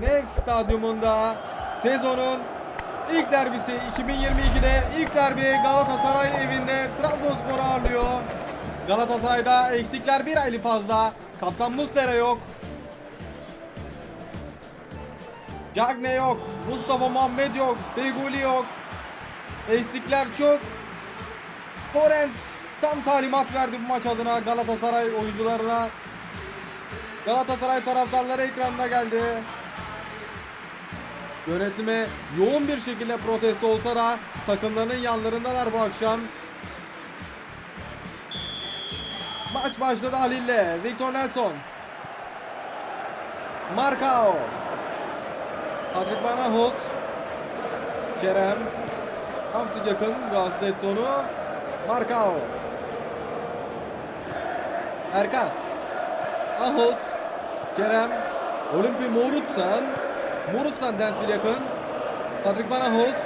Nef Stadyumunda sezonun ilk derbisi 2022'de ilk derbi Galatasaray evinde Trabzonspor'u ağırlıyor. Galatasaray'da eksikler bir aylı fazla. Kaptan Muslera yok. Cagne yok. Mustafa Muhammed yok. Feguli yok. Eksikler çok. Torrent tam talimat verdi bu maç adına Galatasaray oyuncularına. Galatasaray taraftarları ekranda geldi. Yönetime yoğun bir şekilde protesto olsa da takımlarının yanlarındalar bu akşam. Maç başladı Halil'le. Victor Nelson. Marcao. Patrick Van Aanholt. Kerem. Hamsik yakın. Rahatsız etti onu. Marcao. Erkan. Aholt. Kerem. Olimpi Morutsan. Morutsan Densville yakın. Patrick Van Aanholt.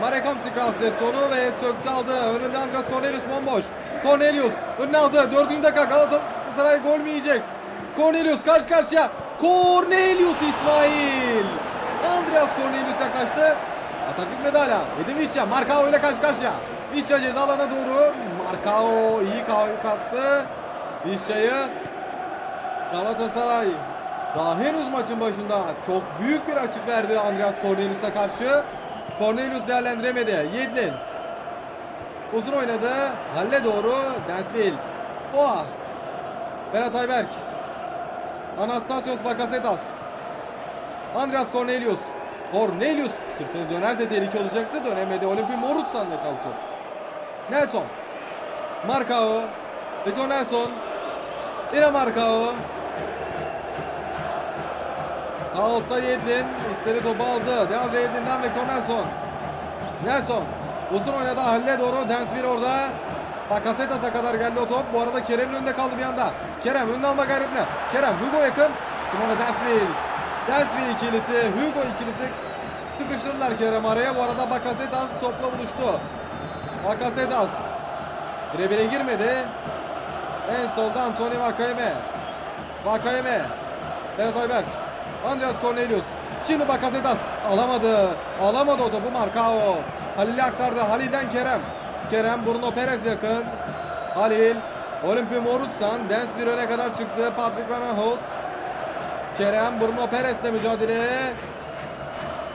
Marek Hamsik rahatsız etti onu ve söktü aldı. Önünde Andras Cornelius bomboş. Cornelius önüne aldı. Dördüncü dakika Galatasaray gol mü yiyecek? Cornelius karşı karşıya. Cornelius İsmail. Andreas Cornelius yaklaştı. Atak bitmedi hala. Edin Vişça. Markao ile karşı karşıya. Vişça ceza alana doğru. Markao iyi kattı. Vişça'yı Galatasaray daha henüz maçın başında çok büyük bir açık verdi Andreas Cornelius'a karşı. Cornelius değerlendiremedi. Yedlin. Uzun oynadı. Halle doğru. Densville. Oha. Berat Ayberk. Anastasios Bakasetas. Andreas Cornelius. Cornelius sırtını dönerse tehlike olacaktı. Dönemedi. Olimpi Morutsan'da kaldı top. Nelson. Marcao. Victor Nelson. Yine Marcao. Altta Yedlin. istedi topu aldı. Deandre Yedlin'den Victor Nelson. Nelson. Uzun oynadı Halil'e doğru. Densville orada. Bakasetas'a kadar geldi o top. Bu arada Kerem'in önünde kaldı bir anda. Kerem önüne alma gayretine. Kerem Hugo yakın. Simone Densville. Densville ikilisi. Hugo ikilisi tıkıştırırlar Kerem araya. Bu arada Bakasetas topla buluştu. Bakasetas. Bire bire girmedi. En solda Anthony Vakayeme. Vakayeme. Berat Ayberk. Andreas Cornelius. Şimdi Bakasetas. Alamadı. Alamadı o topu Marcao. Halil'e aktardı. Halil'den Kerem. Kerem Bruno Perez yakın. Halil. Olimpi Morutsan. Densville öne kadar çıktı. Patrick Van Aanholt. Kerem Bruno Perez'le mücadele.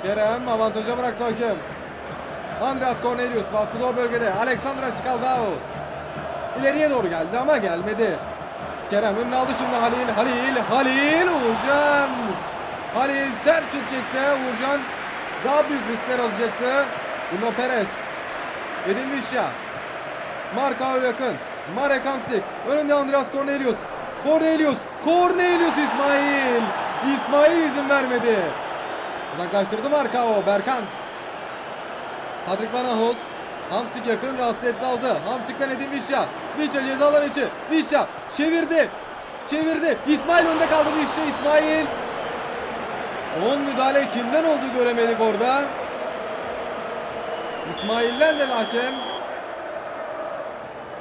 Kerem avantaja bıraktı hakem. Andreas Cornelius baskıda o bölgede. Alexandra Çikaldao. İleriye doğru geldi ama gelmedi. Kerem önüne aldı şimdi Halil. Halil. Halil. Uğurcan. Halil sert çekecekse Uğurcan daha büyük riskler alacaktı. Bruno Perez. Edin Vişya. Markao yakın. Marek Hamsik. Önünde Andreas Cornelius. Cornelius. Cornelius İsmail. İsmail izin vermedi. Uzaklaştırdı Markao. Berkan. Patrick Van Aanholt. Hamsik yakın rahatsız etti aldı. Hamsik'ten Edin Vişya. Vişya cezalar içi. Vişya çevirdi. Çevirdi. İsmail önde kaldı Vişya. İsmail. 10 müdahale kimden oldu göremedik orada. İsmail'den de hakem.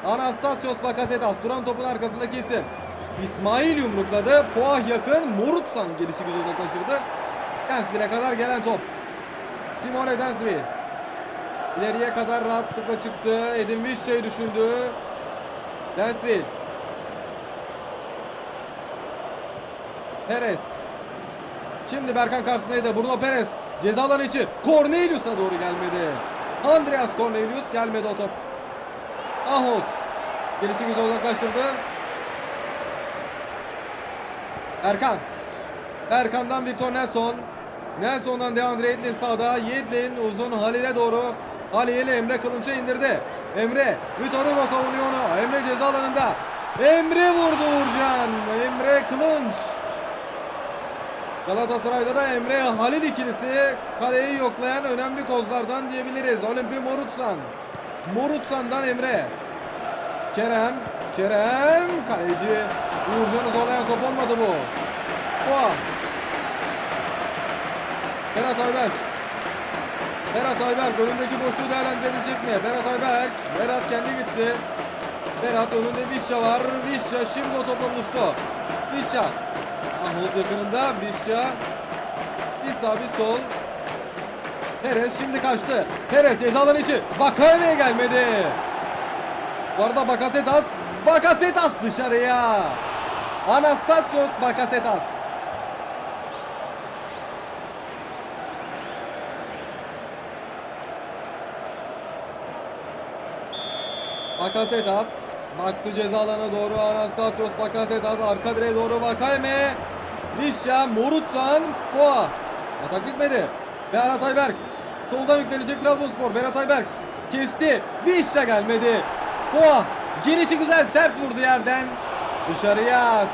Anastasios Bakasetas duran topun arkasındaki isim. İsmail yumrukladı. Poah yakın. Morutsan gelişi güzel uzaklaştırdı. Densville'e kadar gelen top. Timone Densville. İleriye kadar rahatlıkla çıktı. Edin Vişça'yı düşündü. Densville. Perez. Şimdi Berkan karşısındaydı. Bruno Perez. Ceza alanı içi. Cornelius'a doğru gelmedi. Andreas Cornelius gelmedi o top. Aholt. Gelişi güzel uzaklaştırdı. Erkan. Erkan'dan Victor Nelson. Nelson'dan Deandre Yedlin sağda. Yedlin uzun Halil'e doğru. Halil Emre Kılınç'a indirdi. Emre. Vitor Hugo savunuyor onu. Emre ceza alanında. Emre vurdu Uğurcan. Emre Kılınç. Galatasaray'da da Emre Halil ikilisi kaleyi yoklayan önemli kozlardan diyebiliriz. Olimpi Morutsan. Morutsan'dan Emre. Kerem. Kerem. Kaleci. Uğurcan'ı zorlayan top olmadı bu. Oha. Berat Ayberk. Berat Ayberk önündeki boşluğu değerlendirebilecek mi? Berat Ayberk. Berat kendi gitti. Berat önünde Vişça var. Vişça şimdi o topla buluştu. Vişça. Ahmet yakınında Vişça. sağ bir sol. Perez şimdi kaçtı. Perez ceza alanı içi. Vakayeme'ye gelmedi. Bu arada Bakasetas. Bakasetas dışarıya. Anastasios Bakasetas. Bakasetas baktı ceza alanına doğru Anastasios Bakasetas arka direğe doğru Vakayeme Vişya Morutsan Poa Atak bitmedi. Berat Ayberk Soldan yüklenecek Trabzonspor. Berat Ayberk Kesti. Vişya gelmedi. Poa Girişi güzel sert vurdu yerden. Dışarıya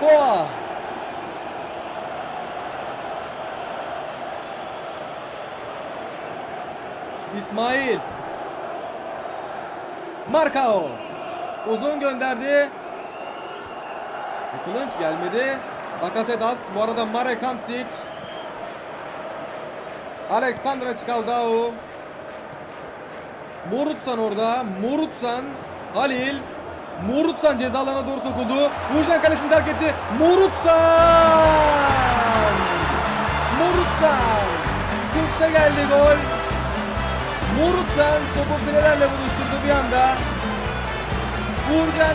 Poa İsmail. Markao. Uzun gönderdi. Kılınç gelmedi. Bakasetas bu arada Marek Hamsik. Alexandra Çikaldao. Morutsan orada. Morutsan. Halil. Morutsan ceza alanına doğru sokuldu. Uğurcan kalesini terk etti. Morutsan. Morutsan. 40'ta geldi gol. Morutsan topu filelerle buluşturdu bir anda. Uğurcan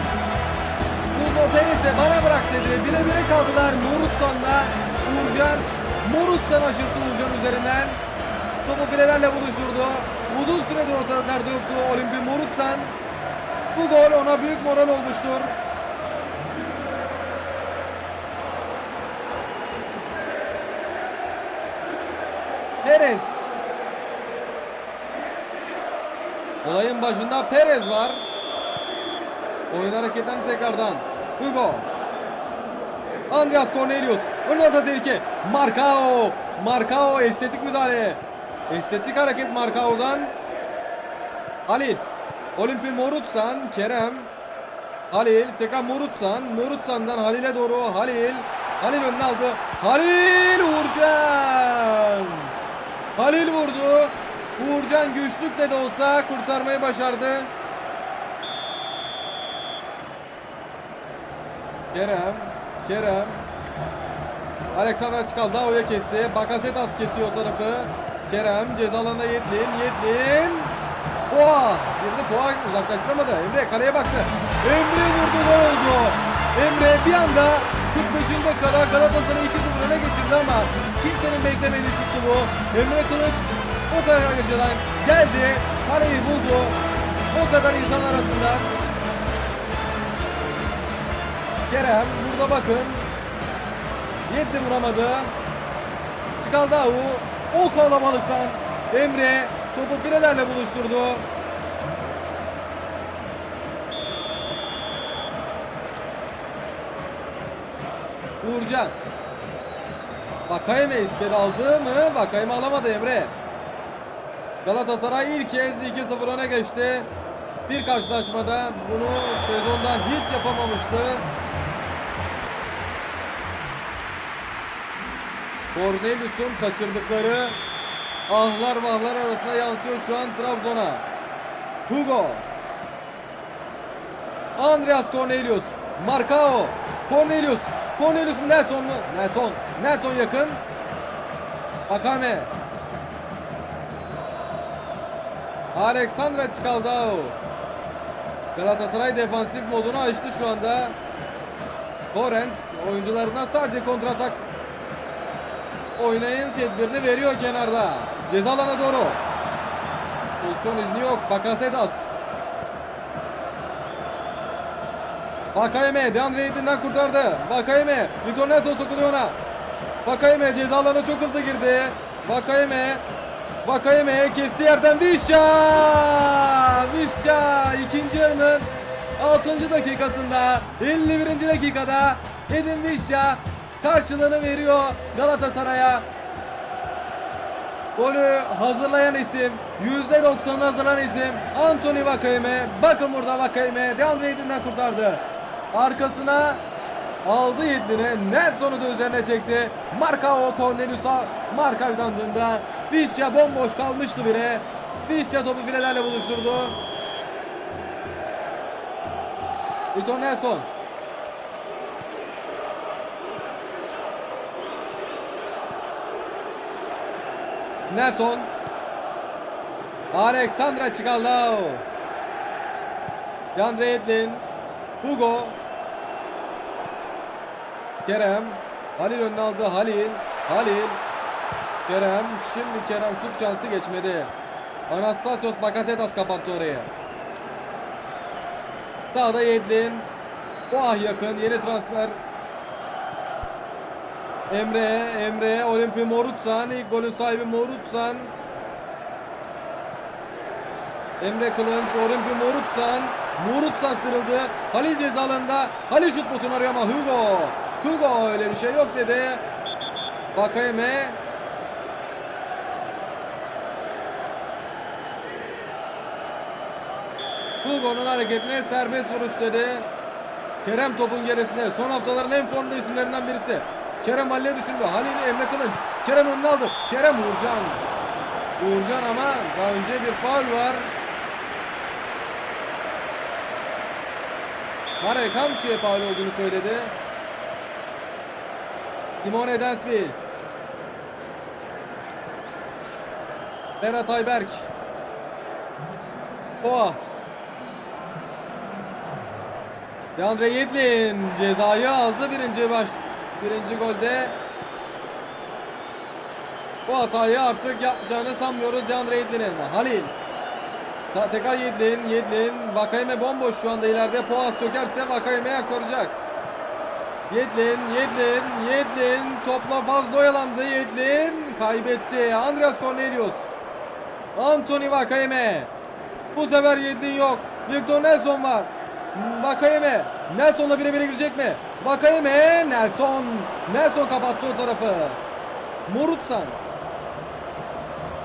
Perez'e bana bırak dedi. Bire bire kaldılar Morutsan'la. Uğurcan Morutsan aşırttı Uğurcan üzerinden. Topu filelerle buluşturdu. Uzun süredir ortalıklarda yoktu Olimpi Morutsan. Bu gol ona büyük moral olmuştur. Perez. Olayın başında Perez var. Oyun hareketlerini tekrardan. Hugo. Andreas Cornelius. Ön alta tehlike. Marcao. Marcao estetik müdahale. Estetik hareket Marcao'dan. Halil. Olimpin Morutsan. Kerem. Halil. Tekrar Morutsan. Morutsan'dan Halil'e doğru. Halil. Halil önüne aldı. Halil Uğurcan. Halil vurdu. Uğurcan güçlükle de olsa kurtarmayı başardı. Kerem, Kerem. Alexander Çikaldao'ya kesti. Bakasetas kesiyor tarafı. Kerem ceza alanına Yedlin. Yedlin. Poğa. Birini Poğa uzaklaştıramadı. Emre kaleye baktı. Emre vurdu gol oldu. Emre bir anda 45. dakikada Galatasaray'ı 2-0 öne geçirdi ama kimsenin beklemediği çıktı bu. Emre Kılıç o kadar yaşadan geldi. Kaleyi buldu. O kadar insan arasında Kerem burada bakın. Yeddi vuramadı. Çikaldao o kalabalıktan Emre topu filelerle buluşturdu. Uğurcan. Bakayeme istedi aldı mı? Bakayeme alamadı Emre. Galatasaray ilk kez 2-0 öne geçti. Bir karşılaşmada bunu sezonda hiç yapamamıştı. Cornelius'un kaçırdıkları ahlar vahlar arasında yansıyor şu an Trabzon'a. Hugo. Andreas Cornelius. Marcao. Cornelius. Cornelius Nelson mu? Nelson. Nelson yakın. Bakame. Alexandra Çikaldao. Galatasaray defansif modunu açtı şu anda. Torrent oyuncularına sadece kontratak oynayın tedbirini veriyor kenarda. Ceza alana doğru. Pozisyon izni yok. Bakasetas. Vakayeme Deandre Ayton'dan kurtardı. Vakayeme Vitor Nelson sokuluyor ona. Vakayeme ceza alanına çok hızlı girdi. Vakayeme Vakayeme kesti yerden Vişça. Vişça ikinci yarının 6. dakikasında 51. dakikada Edin Vişça karşılığını veriyor Galatasaray'a. Golü hazırlayan isim, %90'ını hazırlayan isim Anthony Vakayeme. Bakın burada Vakayeme Deandre Ayton'dan kurtardı. Arkasına aldı Yedlin'e. Nelson'u da üzerine çekti. Marcao Cornelius'a marka uyandığında Vişya bomboş kalmıştı bile. Vişya topu filelerle buluşturdu. Vitor Nelson. Nelson. Alexandra Çikaldao. Jan Redlin. Hugo. Kerem. Halil önüne aldı. Halil. Halil. Kerem. Şimdi Kerem şut şansı geçmedi. Anastasios Bakasetas kapattı orayı. Sağda Yedlin. Boğah yakın. Yeni transfer. Emre. Emre. Olimpi Morutsan. İlk golün sahibi Morutsan. Emre Kılınç. Olimpi Morutsan. Morutsan sırıldı. Halil cezalarında. Halil şut pozisyonu arıyor ama Hugo. Hugo öyle bir şey yok dedi. Bakayeme. Hugo'nun hareketine serbest vuruş dedi. Kerem topun gerisinde. Son haftaların en formda isimlerinden birisi. Kerem Halil'e düşündü. Halil Emre Kılınç. Kerem önüne aldı. Kerem Uğurcan. Uğurcan ama daha önce bir faul var. Marek Hamşi'ye faul olduğunu söyledi. Simone Densville. Berat Ayberk. Oha. Deandre Yedlin cezayı aldı birinci baş birinci golde. Bu hatayı artık yapacağını sanmıyoruz Deandre Yedlin'in. Halil. Ta- tekrar Yedlin, Yedlin. Vakayeme bomboş şu anda ileride. Poğaz sökerse Vakayeme'ye aktaracak. Yedlin, Yedlin, Yedlin. Topla fazla oyalandı Yedlin. Kaybetti. Andreas Cornelius. Anthony Vakayeme. Bu sefer Yedlin yok. Victor Nelson var. Vakayeme. Nelson'la bire bire girecek mi? Vakayeme. Nelson. Nelson kapattı o tarafı. Morutsan.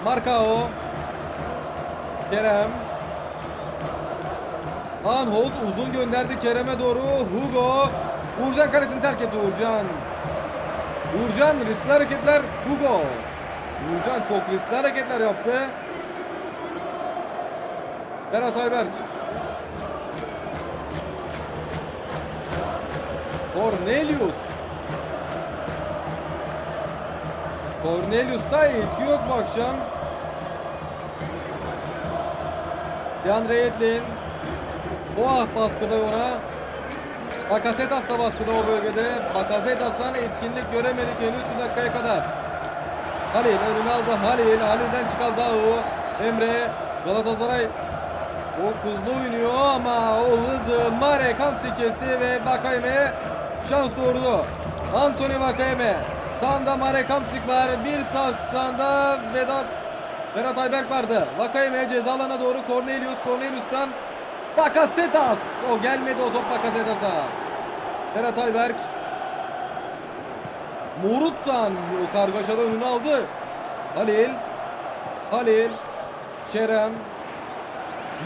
Markao. Kerem. Anholt uzun gönderdi Kerem'e doğru. Hugo. Uğurcan karesini terk etti Uğurcan. Uğurcan riskli hareketler. Hugo. Uğurcan çok riskli hareketler yaptı. Berat Ayberk. Cornelius. Cornelius'ta etki yok bu akşam. Deandre Yedlin. Boğah baskıda ona. Bakasetas da baskıda o bölgede. Bakasetas'tan etkinlik göremedik henüz şu dakikaya kadar. Halil önüne aldı Halil. Halil'den çıkan Dağı. Emre. Galatasaray o hızlı oynuyor ama o hızı Marek Hamsi kesti ve Vakayeme şans doğurdu. Anthony Vakayeme. Sağında Marek Hamsik var. Bir tak sağında Vedat Berat Ayberk vardı. Vakayeme ceza alanına doğru Cornelius. Cornelius'tan Bakasetas. O gelmedi o top Bakasetas'a. Berat Ayberk. Morutsan o kargaşada önünü aldı. Halil. Halil. Kerem.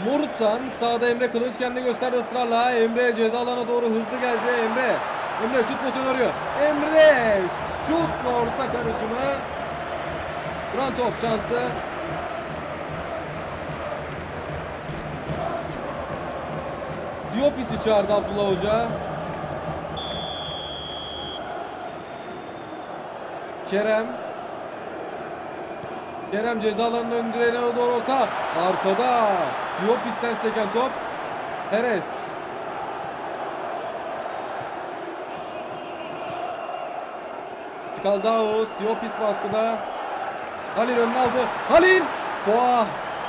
Morutsan sağda Emre Kılıç kendini gösterdi ısrarla. Emre ceza alana doğru hızlı geldi. Emre. Emre şut pozisyonu arıyor. Emre şutla orta karışımı. Duran top şansı. Diopis'i çağırdı Abdullah Hoca. Kerem. Kerem ceza alanının önüne doğru orta. Arkada. Diopis'ten seken top. Perez. Kaldao, Siopis baskıda. Halil önüne aldı. Halil! Boğa!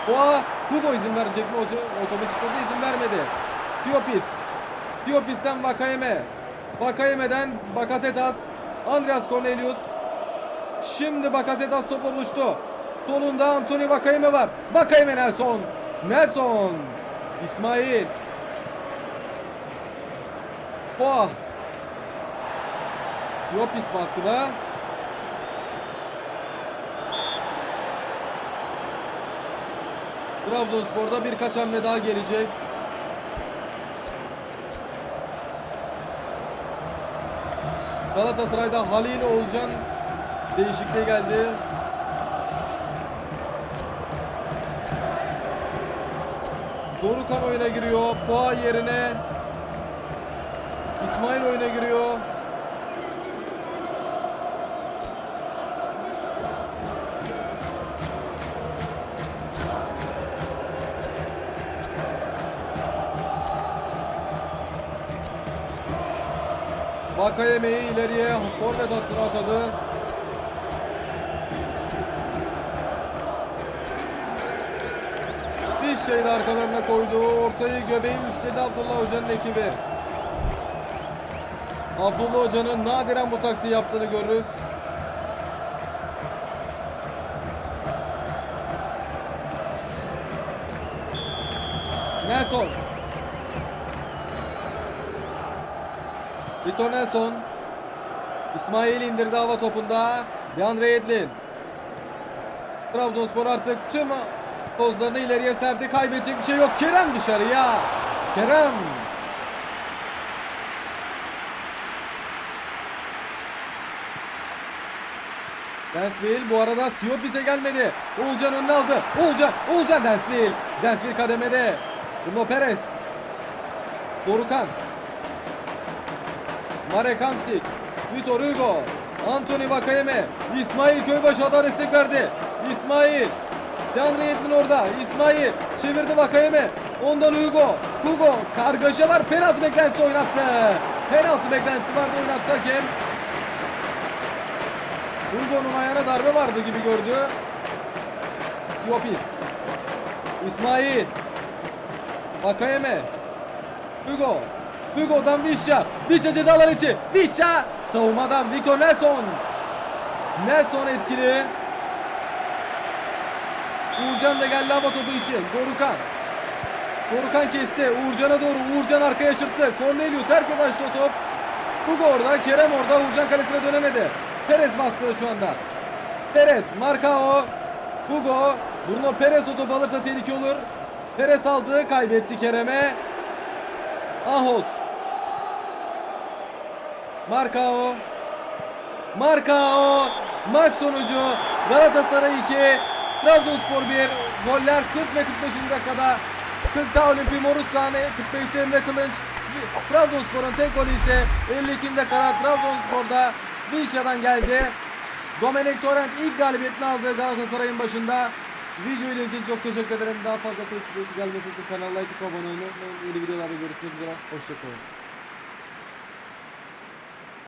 Boğa! Hugo izin verecek mi? O, o topun çıkmasına izin vermedi. Diopis. Diopis'ten Vakayeme. Vakayeme'den Bakasetas. Andreas Cornelius. Şimdi Bakasetas topla buluştu. Solunda Anthony Vakayeme var. Vakayeme Nelson. Nelson. İsmail. Boğa. Diopis baskıda. Trabzonspor'da birkaç hamle daha gelecek. Galatasaray'da Halil Olcan değişikliğe geldi. Dorukan oyuna giriyor. Boğa yerine İsmail oyuna giriyor. Vakayeme'yi ileriye forvet hattına atadı. Bir şey de arkalarına koydu. Ortayı göbeği üçledi Abdullah Hoca'nın ekibi. Abdullah Hoca'nın nadiren bu taktiği yaptığını görürüz. Nelson. Vitor Nelson. İsmail indirdi hava topunda. Deandre Edlin. Trabzonspor artık tüm tozlarını ileriye serdi. Kaybedecek bir şey yok. Kerem dışarıya. Kerem. Densville bu arada Siopis'e gelmedi. Oğulcan önüne aldı. Oğulcan, Oğulcan Densville. Densville kademede. Bruno Perez. Dorukan. Marek Hamsik. Vitor Hugo. Anthony Vakayeme. İsmail Köybaşı da destek verdi. İsmail. Deandre Yedlin orada. İsmail. Çevirdi Vakayeme. Ondan Hugo. Hugo. Kargaşa var. Penaltı beklentisi oynattı. Penaltı beklentisi vardı oynattı hakem. Hugo'nun ayağına darbe vardı gibi gördü. Yopis. İsmail. Vakayeme. Hugo. Hugo'dan Vişça. Vişça cezalar içi. Vişça. Savunmadan Victor Nelson. Nelson etkili. Uğurcan da geldi hava topu için. Dorukan. Dorukan kesti. Uğurcan'a doğru. Uğurcan arkaya şırttı. Cornelius herkes açtı o top. Hugo orada. Kerem orada. Uğurcan kalesine dönemedi. Perez baskıda şu anda. Perez. Marcao. Hugo. Bruno Perez o topu alırsa tehlike olur. Perez aldı. Kaybetti Kerem'e. Ahot. Marcao. Marcao. Maç sonucu Galatasaray 2, Trabzonspor 1. Goller 40 ve 45. dakikada. 40'ta Olimpi Morutsane, 45'te Emre Kılınç. Trabzonspor'un tek golü ise 52. dakikada Trabzonspor'da Vinça'dan geldi. Domenek Torrent ilk galibiyetini aldı Galatasaray'ın başında. Video ile için çok teşekkür ederim. Daha fazla Facebook gelmesi için kanala like abone olmayı unutmayın. Yeni videolarda görüşmek üzere. Hoşçakalın.